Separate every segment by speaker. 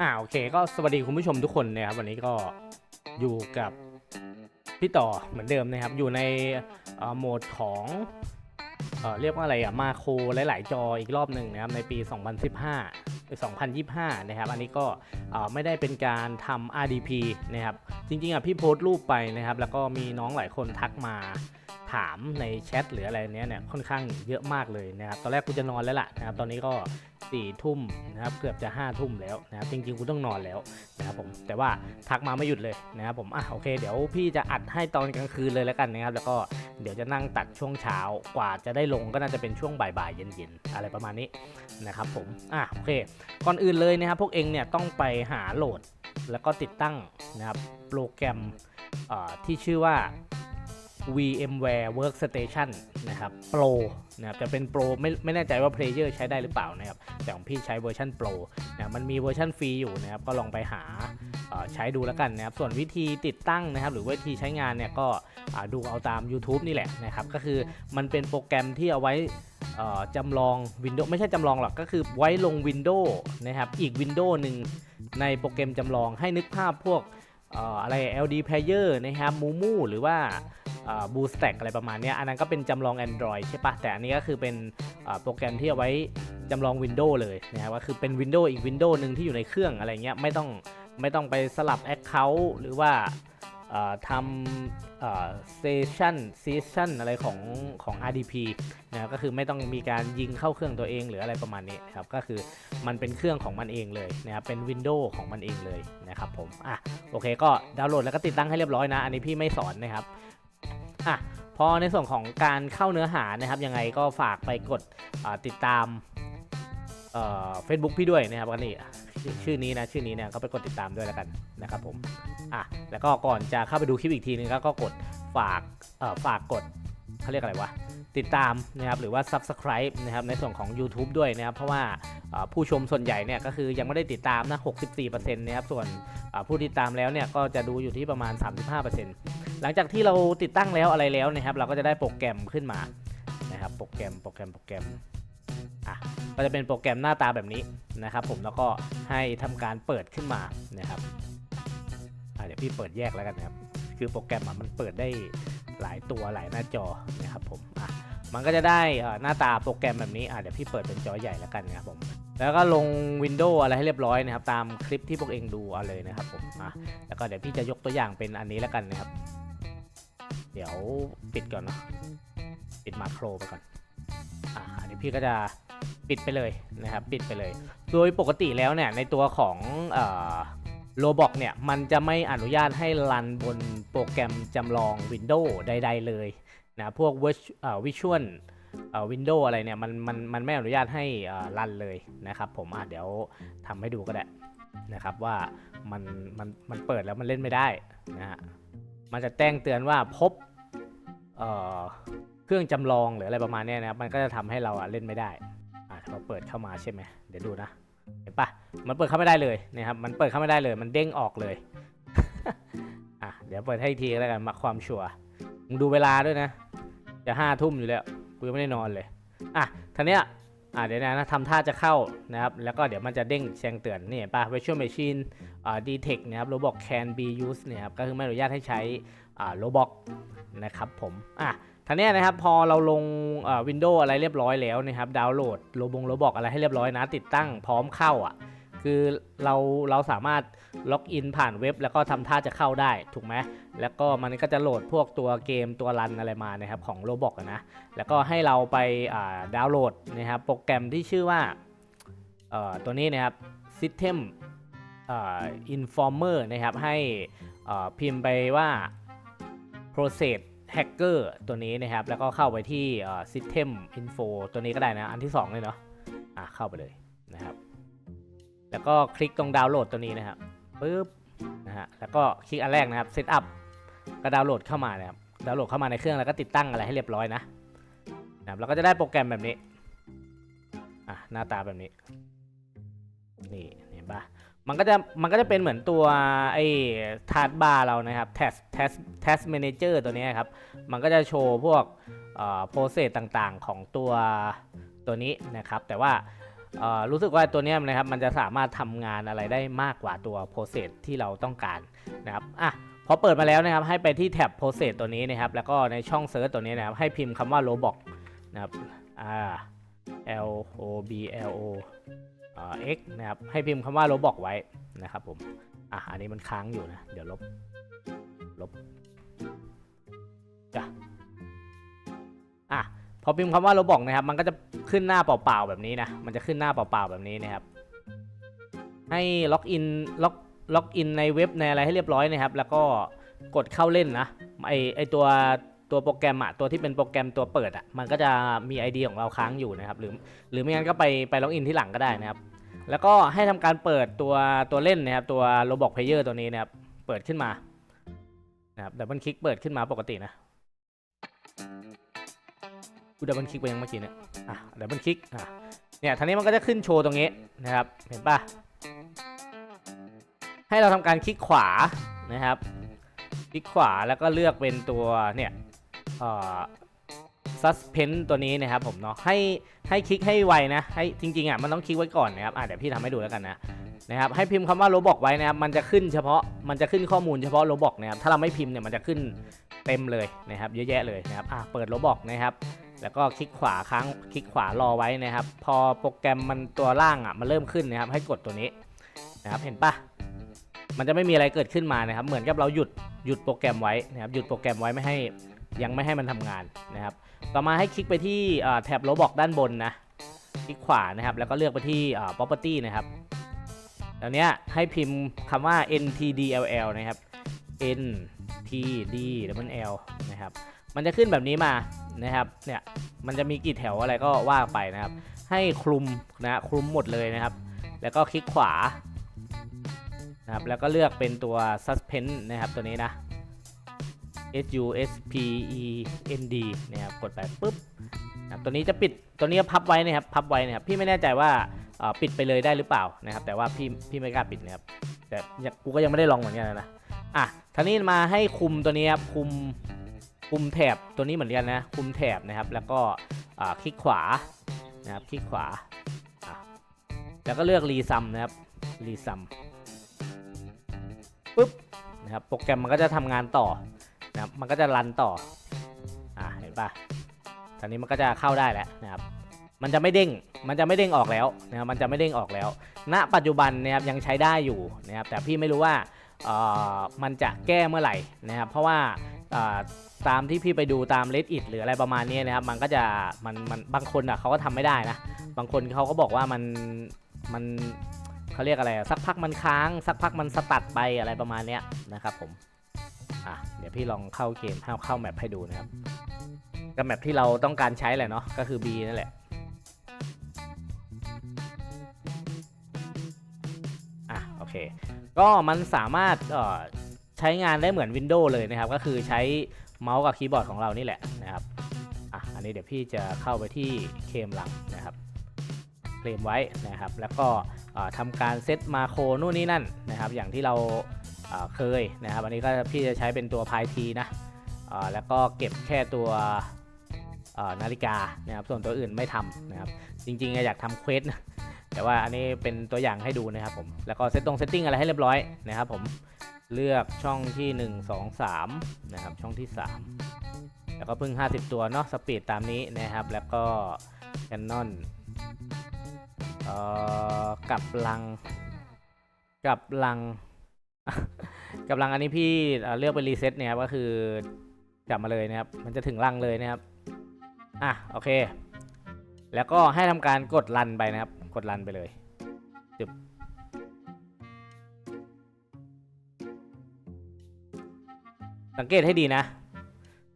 Speaker 1: อ่าโอเคก็สวัสดีคุณผู้ชมทุกคนนะครับวันนี้ก็อยู่กับพี่ต่อเหมือนเดิมนะครับ อยู่ในโหมดของเอเรียกว่าอะไรอะมาโครหลาย ๆ จออีกรอบหนึ่งนะครับในปี 2015หรือ2025 นะครับ อันนี้ก็ไม่ได้เป็นการทำ RDP นะครับ จริง ๆอะพี่โพสต์รูปไปนะครับ แล้วก็มีน้องหลายคนทักมาถามในแชทหรืออะไรเนี้ยเนี่ยค่อนข้างเยอะมากเลยนะครับ ตอนแรกกูจะนอนแล้วล่ะนะครับ ตอนนี้ก็ สี่ทุ่มนะครับเกือบจะห้าทุ่มแล้วนะครับจริงๆกูต้องนอนแล้วนะครับผมแต่ว่าทักมาไม่หยุดเลยนะครับผมอะโอเค เดี๋ยวพี่จะอัดให้ตอนกลางคืนเลยแล้วกันนะครับแล้วก็เดี๋ยวจะนั่งตัดช่วงเช้ากว่าจะได้ลงก็น่าจะเป็นช่วงบ่ายๆเย็นๆอะไรประมาณนี้นะครับผมอะโอเค ก่อนอื่นเลยนะครับพวกเองเนี่ยต้องไปหาโหลดแล้วก็ติดตั้งนะครับโปรแกรมที่ชื่อว่า VMware Workstation นะครับ Pro นะครับจะเป็น Pro ไม่ไม่แน่ใจว่า Player ใช้ได้หรือเปล่านะครับ แต่ของพี่ใช้เวอร์ชัน Pro นะมันมีเวอร์ชันฟรีอยู่นะครับ ก็ลองไปหาเอ่อใช้ดูแล้วกันนะครับ ส่วนวิธีติดตั้งนะครับ หรือวิธีใช้งานเนี่ยก็อ่าดูเอาตาม YouTube นี่แหละนะครับ ก็คือมันเป็นโปรแกรมที่เอาไว้เอ่อจำลอง Windows ไม่ใช่จำลองหรอกก็คือไว้ลง Windows นะครับ อีก Windows หนึ่งในโปรแกรมจำลองให้นึกภาพพวกเอ่ออะไร LD Player นะครับ Mumu หรือว่า บูสแต็กอะไรประมาณนี้อันนั้นก็เป็นจำลอง Android ใช่ปะแต่อันนี้ก็คือเป็นโปรแกรมที่เอาไว้จำลอง Windows เลยนะครับก็คือเป็น Windows อีก Windows หนึ่งที่อยู่ในเครื่องอะไรเงี้ยไม่ต้องไม่ต้องไปสลับ Account หรือว่าทำ station session อะไรของของ RDP นะครับก็คือไม่ต้องมีการยิงเข้าเครื่องตัวเองหรืออะไรประมาณนี้ครับก็คือมันเป็นเครื่องของมันเองเลยนะครับเป็น Windows ของมันเองเลยนะครับผมอะโอเคก็ดาวน์โหลดแล้วก็ติดตั้งให้เรียบร้อยนะ อันนี้พี่ไม่สอนนะครับ อะพอในส่วนของการเข้าเนื้อหานะครับยังไงก็ฝากไปกดติดตามเฟซบุ๊กพี่ด้วยนะครับก็นี่ชื่อนี้นะชื่อนี้เนี่ยก็ไปกดติดตามด้วยแล้วกันนะครับผมอะแล้วก็ก่อนจะเข้าไปดูคลิปอีกทีนึงก็กกดฝากเฝากกดเขาเรียกอะไรวะติดตามนะครับหรือว่า Subscribe นะครับในส่วนของ YouTube ด้วยนะครับเพราะว่าผู้ชมส่วนใหญ่เนี่ยก็คือยังไม่ได้ติดตามนะ 64%นะครับส่วนผู้ติดตามแล้วเนี่ยก็จะดูอยู่ที่ประมาณ 35% หลังจากที่เราติดตั้งแล้วอะไรแล้วนะครับ เราก็จะได้โปรแกรมขึ้นมานะครับ โปรแกรมโปรแกรมโปรแกรมอะก็จะเป็นโปรแกรมหน้าตาแบบนี้นะครับ ผมแล้วก็ให้ทำการเปิดขึ้นมานะครับอะเดี๋ยวพี่เปิดแยกแล้วกันนะครับ คือโปรแกรมอะมันเปิดได้หลายตัวหลายหน้าจอนะครับผมอะมันก็จะได้อ่อหน้าตาโปรแกรมแบบนี้อะเดี๋ยวพี่เปิดเป็นจอใหญ่แล้วกันนะครับผมแล้วก็ลง Windows อะไรให้เรียบร้อยนะครับ ตามคลิปที่พวกเองดูเอาเลยนะครับผมอะแล้วก็เดี๋ยวพี่จะยกตัวอย่างเป็นอันนี้แล้วกันนะครับ เดี๋ยวปิดก่อนเนาะปิดมาโครไปก่อนอะเดี๋ยวพี่ก็จะปิดไปเลยนะครับปิดไปเลย โดยปกติแล้วเนี่ยในตัวของโลบอกเนี่ยมันจะไม่อนุญาตให้รันบนโปรแกรมจำลอง Windows ใด ๆ เลยนะพวกวิชวลวินโดว์อะไรเนี่ยมันมันมันไม่อนุญาตให้รันเลยนะครับผมอะเดี๋ยวทำให้ดูก็ได้นะครับว่ามันมันมันเปิดแล้วมันเล่นไม่ได้นะฮะ มันจะแจ้งเตือนว่าพบเเครื่องจำลองหรืออะไรประมาณนี้นะครับ มันก็จะทำให้เราเล่นไม่ได้อะพอเปิดเข้ามาใช่ไหมเดี๋ยวดูนะ เห็นปะมันเปิดเข้าไม่ได้เลยนะครับ มันเปิดเข้าไม่ได้เลย มันเด้งออกเลย อะ เดี๋ยวเปิดให้อีกทีแล้วกันมาความชัวร์มึงดูเวลาด้วยนะ จะห้าทุ่มอยู่แล้วกูยังไม่ได้นอนเลย อะทีเนี้ อ่าเดี๋ยวนะทำท่าจะเข้านะครับ แล้วก็เดี๋ยวมันจะเด้งแจ้งเตือนนี่ป่ะ virtual machine อ่า detect นะครับ robot can be used เนี่ยครับก็คือไม่อนุญาตให้ใช้อ่า robot นะครับผมอะท่านี้นะครับพอเราลงอ่า Windows อะไรเรียบร้อยแล้วนะครับดาวน์โหลดโลบงโรบอกอะไรให้เรียบร้อยนะ ติดตั้งพร้อมเข้าอะ คือเราเราสามารถล็อกอินผ่านเว็บ แล้วก็ทำท่าจะเข้าได้ถูกไหมแล้วก็มันก็จะโหลดพวกตัวเกมตัวรันอะไรมานะครับของ Roblox อะนะแล้วก็ให้เราไปดาวน์โหลดนะครับโปรแกรมที่ชื่อว่าตัวนี้นะครับ System Informer นะครับให้พิมพ์ไปว่า Process Hacker ตัวนี้นะครับ แล้วก็เข้าไปที่ System Info ตัวนี้ก็ได้นะ อันที่ 2 เลยเนาะะเข้าไปเลยนะครับ แล้วก็คลิกตรงดาวน์โหลดตัวนี้นะครับปึ๊บนะฮะแล้วก็คลิกอันแรกนะครับ Setup ก็ดาวน์โหลดเข้ามานะครับดาวน์โหลดเข้ามาในเครื่องแล้วก็ติดตั้งอะไรให้เรียบร้อยนะนะครับเราก็จะได้โปรแกรมแบบนี้อะหน้าตาแบบนี้นี่เห็นปะมันก็จะมันก็จะเป็นเหมือนตัวไอ้ทาร์ดบาร์เรานะครับ test test test manager ตัวนี้ครับ มันก็จะโชว์พวกโปรเซสต่างๆของตัวตัวนี้นะครับ แต่ว่า รู้สึกว่าตัวนี้นะครับมันจะสามารถทำงานอะไรได้มากกว่าตัว process ที่เราต้องการนะครับอะพอเปิดมาแล้วนะครับให้ไปที่แท็บ process ตัวนี้นะครับแล้วก็ในช่อง search ตัวนี้นะครับให้พิมพ์คำว่า robot นะครับอ่า L O B L O X นะครับให้พิมพ์คำว่า robot ไว้นะครับผมอะอันนี้มันค้างอยู่นะ เดี๋ยวลบ ลบจ้ะอะ พอพิมพ์คำว่าโรบอกนะครับ มันก็จะขึ้นหน้าเปล่าๆแบบนี้นะ มันจะขึ้นหน้าเปล่าๆแบบนี้นะครับ ให้ล็อกอินล็อกล็อกอินในเว็บในอะไรให้เรียบร้อยนะครับ แล้วก็กดเข้าเล่นนะไอไอตัวตัวโปรแกรมอะตัวที่เป็นโปรแกรมตัวเปิดอะมันก็จะมี ID ของเราค้างอยู่นะครับหรือหรือไม่งั้นก็ไปไปล็อกอินที่หลังก็ได้นะครับ แล้วก็ให้ทำการเปิดตัวตัวเล่นนะครับตัว Roblox Player ตัวนี้นะครับเปิดขึ้นมานะครับดับเบิลคลิกเปิดขึ้นมาปกตินะ กูดับเบิลคลิกไปยังเมื่อกี้เนี่ยอะดับเบิลคลิกอะเนี่ยทีนี้มันก็จะขึ้นโชว์ตรงนี้นะครับเห็นปะให้เราทำการคลิกขวานะครับ คลิกขวาแล้วก็เลือกเป็นตัวเนี่ยเอ่อ suspend ตัวนี้นะครับผมเนาะให้ให้คลิกให้ไวนะให้จริงๆอะมันต้องคลิกไว้ก่อนนะครับอะเดี๋ยวพี่ทำให้ดูแล้วกันนะนะครับให้พิมพ์คำว่า roblox ไว้นะครับมันจะขึ้นเฉพาะมันจะขึ้นข้อมูลเฉพาะ roblox นะครับถ้าเราไม่พิมพ์เนี่ยมันจะขึ้นเต็มเลยนะครับเยอะแยะเลยนะครับอะเปิด roblox นะครับ แล้วก็คลิกขวาค้างคลิกขวารอไว้นะครับ พอโปรแกรมมันตัวล่างอะมันเริ่มขึ้นนะครับ ให้กดตัวนี้นะครับเห็นปะมันจะไม่มีอะไรเกิดขึ้นมานะครับ เหมือนกับเราหยุดหยุดโปรแกรมไว้นะครับหยุดโปรแกรมไว้ไม่ให้ยังไม่ให้มันทำงานนะครับ ต่อมาให้คลิกไปที่แท็บโรบอกด้านบนนะคลิกขวานะครับ แล้วก็เลือกไปที่อ่า property นะครับแล้วเนี้ยให้พิมพ์คำว่า ntdll นะครับ ntdll นะครับ มันจะขึ้นแบบนี้มานะครับเนี่ยมันจะมีกี่แถวอะไรก็ว่าไปนะครับ ให้คลุมนะคลุมหมดเลยนะครับ แล้วก็คลิกขวานะครับแล้วก็เลือกเป็นตัว suspend นะครับตัวนี้นะ S U S P E N D นะครับกดไปปุ๊บนะบตัวนี้จะปิดตัวนี้พับไว้นะครับพับไว้นะครับพี่ไม่แน่ใจว่าปิดไปเลยได้หรือเปล่านะครับ แต่ว่าพี่พี่ไม่กล้าปิดนะครับแต่กูก็ยังไม่ได้ลองเหมือนกันนะอะทีนี้มาให้คุมตัวนี้ครับคุม คุมแถบตัวนี้เหมือนกันนะ คุมแถบนะครับ แล้วก็คลิกขวานะครับ คลิกขวา แล้วก็เลือกรีซัมนะครับ รีซัมปุ๊บนะครับ โปรแกรมมันก็จะทำงานต่อนะครับ มันก็จะรันต่อ อ่า เห็นปะตอนนี้มันก็จะเข้าได้แล้วนะครับ มันจะไม่เด้ง มันจะไม่เด้งออกแล้วนะครับ มันจะไม่เด้งออกแล้ว ณ ปัจจุบันนะครับยังใช้ได้อยู่นะครับ แต่พี่ไม่รู้ว่าเออมันจะแก้เมื่อไหร่นะครับ เพราะว่า ตามที่พี่ไปดูตาม Reddit หรืออะไรประมาณนี้นะครับ มันก็จะมันมันบางคนอะเขาก็ทำไม่ได้นะ บางคนเขาก็บอกว่ามันมันเขาเรียกอะไรสักพักมันค้าง สักพักมันสตัดไปอะไรประมาณนี้นะครับผมอะเดี๋ยวพี่ลองเข้าเกมเข้าเข้าแมปให้ดูนะครับก็แมปที่เราต้องการใช้แหละเนาะก็คือ B นั่นแหละอะโอเค ก็มันสามารถเอ่อ ใช้งานได้เหมือน Windows เลยนะครับ ก็คือใช้เมาส์กับคีย์บอร์ดของเรานี่แหละนะครับอะอันนี้เดี๋ยวพี่จะเข้าไปที่เคมหลังนะครับเคลมไว้นะครับ แล้วก็ทำการเซตมาโครนู่นนี่นั่นนะครับ อย่างที่เราเคยนะครับ อันนี้ก็พี่จะใช้เป็นตัวพายทีนะแล้วก็เก็บแค่ตัวนาฬิกานะครับ ส่วนตัวอื่นไม่ทำนะครับ จริงๆอยากทำเควสแต่ว่าอันนี้เป็นตัวอย่างให้ดูนะครับผม แล้วก็เซตตรงเซตติ้งอะไรให้เรียบร้อยนะครับผม เลือกช่องที่ 1 2 3 นะครับ ช่องที่ 3 แล้วก็เพิ่ง 50 ตัวเนาะสปีดตามนี้นะครับ แล้วก็ Canon เอ่อกับลัง กับลัง กับลังอันนี้พี่เลือกเป็นรีเซ็ตเนี่ยครับก็คือกลับมาเลยนะครับ มันจะถึงลังเลยนะครับ อะ โอเค แล้วก็ให้ทำการกดรันไปนะครับ กดรันไปเลย สังเกตให้ดีนะ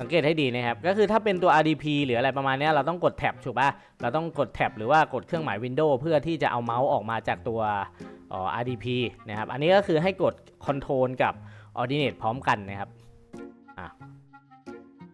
Speaker 1: สังเกตให้ดีนะครับ ก็คือถ้าเป็นตัว RDP หรืออะไรประมาณนี้เราต้องกดแท็บถูกป่ะเราต้องกดแท็บหรือว่ากดเครื่องหมาย Windows เพื่อที่จะเอาเมาส์ออกมาจากตัวออ RDP นะครับ อันนี้ก็คือให้กด Control กับ Ordinate พร้อมกันนะครับอะ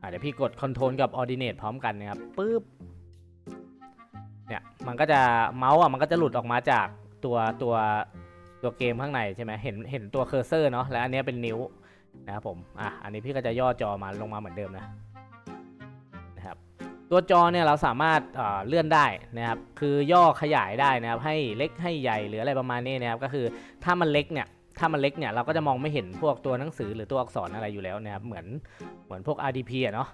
Speaker 1: อะเดี๋ยวพี่กด Control กับ Ordinate พร้อมกันนะครับปึ๊บเนี่ยมันก็จะเมาส์อะมันก็จะหลุดออกมาจากตัวตัวตัวเกมข้างในใช่ไหมเห็นเห็นตัวเคอร์เซอร์เนาะแล้วอันนี้เป็นนิ้ว นะครับผม อะ อันนี้พี่ก็จะย่อจอมาลงมาเหมือนเดิมนะ นะครับ ตัวจอเนี่ยเราสามารถเอ่อเลื่อนได้นะครับ คือย่อขยายได้นะครับ ให้เล็กให้ใหญ่หรืออะไรประมาณนี้นะครับ ก็คือถ้ามันเล็กเนี่ย ถ้ามันเล็กเนี่ยเราก็จะมองไม่เห็นพวกตัวหนังสือหรือตัวอักษรอะไรอยู่แล้วนะครับ เหมือนเหมือนพวก RDP อะเนาะ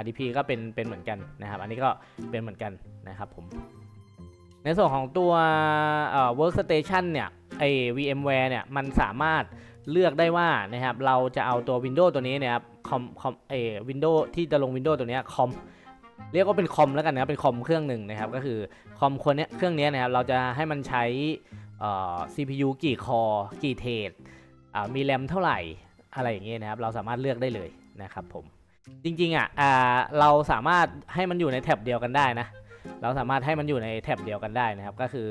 Speaker 1: RDP ก็เป็นเป็นเหมือนกันนะครับ อันนี้ก็เป็นเหมือนกันนะครับผม ในส่วนของตัวเอ่อ workstation เนี่ยไอ VMware เนี่ยมันสามารถเลือกได้ว่านะครับเราจะเอาตัว Windows ตัวนี้เนะครับคอมคอมเอ Windows ที่จะลง Windows ตัวนี้คอมเรียกว่าเป็นคอมแล้วกันนะครับเป็นคอมเครื่องหนึ่งนะครับก็คือคอมคนเนี้ยเครื่องนี้นะครับเราจะให้มันใช้เอ่อ CPU กี่คอกี่เทรดอ่ามีแรมเท่าไหร่อะไรอย่างเงี้ยนะครับเราสามารถเลือกได้เลยนะครับผมจริงๆอะอ่าเราสามารถให้มันอยู่ในแท็บเดียวกันได้นะ เราสามารถให้มันอยู่ในแท็บเดียวกันได้นะครับ ก็คือ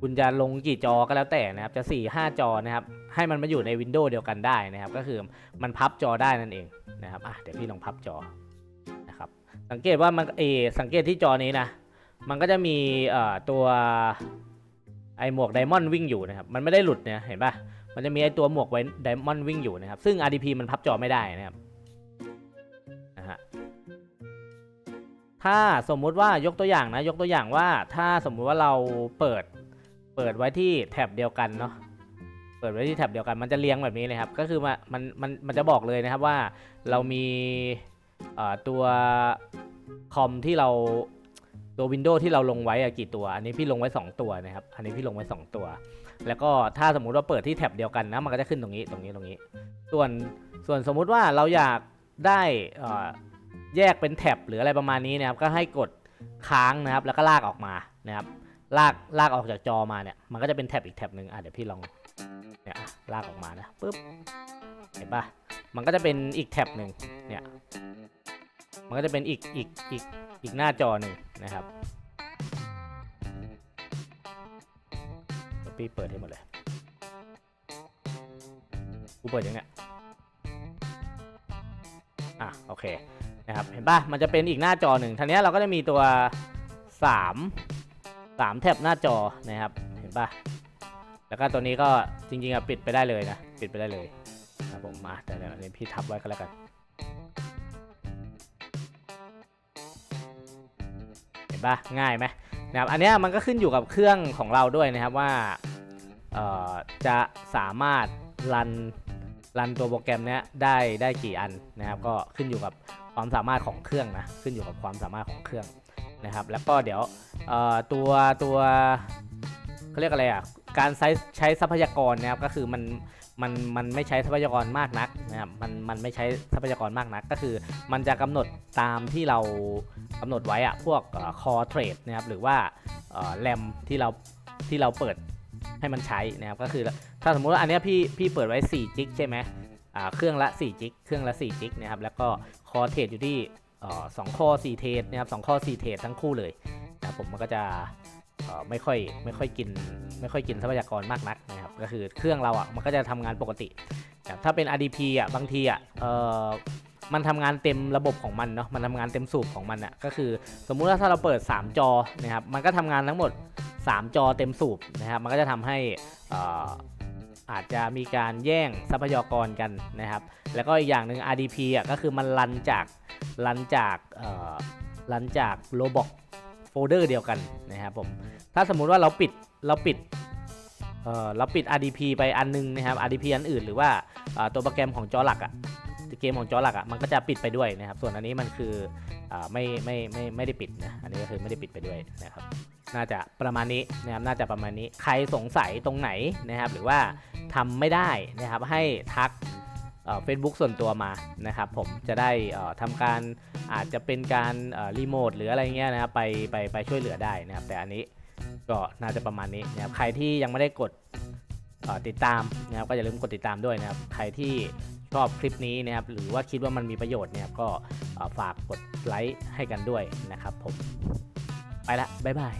Speaker 1: คุณจะลงกี่จอก็แล้วแต่นะครับ จะ 4 5 จอนะครับ ให้มันมาอยู่ในวินโดว์เดียวกันได้นะครับ ก็คือมันพับจอได้นั่นเองนะครับอะเดี๋ยวพี่ลองพับจอนะครับ สังเกตว่ามันเอสังเกตที่จอนี้นะ มันก็จะมีเอ่อตัวไอหมวกไดมอนด์วิ่งอยู่นะครับ มันไม่ได้หลุดเนี่ยเห็นปะมันจะมีไอตัวหมวกไว้ไดมอนด์วิ่งอยู่นะครับ ซึ่ง RDP มันพับจอไม่ได้นะครับนะฮะ ถ้าสมมุติว่ายกตัวอย่างนะ ยกตัวอย่างว่าถ้าสมมุติว่าเราเปิดเปิดไว้ที่แท็บเดียวกันเนาะเปิดไว้ที่แท็บเดียวกันมันจะเรียงแบบนี้เลยครับ ก็คือมันมันมันจะบอกเลยนะครับว่าเรามีตัวคอมที่เราตัววินโดว์ที่เราลงไว้อกี่ตัว อันนี้พี่ลงไว้ 2 ตัวนะครับ อันนี้พี่ลงไว้ 2 ตัว แล้วก็ถ้าสมมุติว่าเปิดที่แท็บเดียวกันนะ มันก็จะขึ้นตรงนี้ ตรงนี้ ตรงนี้ ส่วน ส่วนสมมุติว่าเราอยากได้อ่อ แยกเป็นแท็บหรืออะไรประมาณนี้นะครับก็ให้กดค้างนะครับแล้วก็ลากออกมานะครับลากลากออกจากจอมาเนี่ยมันก็จะเป็นแท็บอีกแท็บหนึ่งอะเดี๋ยวพี่ลองเนี่ยลากออกมานะปุ๊บเห็นปะมันก็จะเป็นอีกแท็บหนึ่งเนี่ยมันก็จะเป็นอีกอีกอีกอีกหน้าจอหนึ่งนะครับพี่เปิดให้หมดเลยกูเปิดยังไงอะโอเค นะครับเห็นปะมันจะเป็นอีกหน้าจอหนึ่งทีนี้เราก็จะมีตัว 3 3 แท็บหน้าจอนะครับเห็นปะแล้วก็ตัวนี้ก็จริงๆอะปิดไปได้เลยนะปิดไปได้เลยนะผมมาแต่เดี๋ยวนี้พี่ทับไว้ก็แล้วกัน เห็นปะง่ายไหมนะครับอันนี้มันก็ขึ้นอยู่กับเครื่องของเราด้วยนะครับว่าจะสามารถรันรันตัวโปรแกรมนี้ได้ได้กี่อันนะครับ ก็ขึ้นอยู่กับ ความสามารถของเครื่องนะขึ้นอยู่กับความสามารถของเครื่องนะครับ แล้วก็เดี๋ยวตัวตัวเขาเรียกอะไรอะการใช้ใช้ทรัพยากรนะครับก็คือมันมันมันไม่ใช้ทรัพยากรมากนักนะครับมันมันไม่ใช้ทรัพยากรมากนัก ก็คือมันจะกำหนดตามที่เรากำหนดไว้อะพวกคอเทรดนะครับหรือว่าแรมที่เราที่เราเปิดให้มันใช้นะครับก็คือถ้าสมมุติว่าอันนี้พี่พี่เปิดไว้4จิกใช่ไหม เครื่องละ4จิกเครื่องละ4จิกนะครับแล้วก็คอเทรดอยู่ที่สองข้อ4เทรดนะครับสองข้อ4เทรดทั้งคู่เลยนะผมมันก็จะไม่ค่อยไม่ค่อยกินไม่ค่อยกินทรัพยากรมากนักนะครับก็คือเครื่องเราอะมันก็จะทำงานปกติถ้าเป็น RDP อะบางทีอะเอ่อมันทำงานเต็มระบบของมันเนาะมันทำงานเต็มสูบของมันอะก็คือสมมุติว่าถ้าเราเปิด 3 จอนะครับมันก็ทำงานทั้งหมด 3 จอเต็มสูบนะครับมันก็จะทำให้ อาจจะมีการแย่งทรัพยากรกันนะครับ แล้วก็อีกอย่างหนึ่ง RDP อะก็คือมันรันจากรันจากเอ่อรันจาก Roblox โฟลเดอร์เดียวกันนะครับผม ถ้าสมมุติว่าเราปิดเราปิดเอ่อเราปิด RDP ไปอันนึงนะครับ RDP อันอื่นหรือว่าตัวโปรแกรมของจอหลักอะเกมของจอหลักอะมันก็จะปิดไปด้วยนะครับ ส่วนอันนี้มันคืออไม่ไม่ไม่ไม่ได้ปิดนะ อันนี้ก็คือไม่ได้ปิดไปด้วยนะครับ น่าจะประมาณนี้นะครับน่าจะประมาณนี้ใครสงสัยตรงไหนนะครับ หรือว่าทำไม่ได้นะครับให้ทักเฟซบุ๊กส่วนตัวมานะครับผมจะได้เอ่อทำการอาจจะเป็นการรีโมทหรืออะไรเงี้ยนะครับไปไปไปช่วยเหลือได้นะครับ แต่อันนี้ก็น่าจะประมาณนี้นะครับใครที่ยังไม่ได้กดติดตามนะครับก็อย่าลืมกดติดตามด้วยนะครับ ใครที่ชอบคลิปนี้นะครับหรือว่าคิดว่ามันมีประโยชน์เนี่ยก็ฝากกดไลค์ให้กันด้วยนะครับผมไปละบ๊ายบาย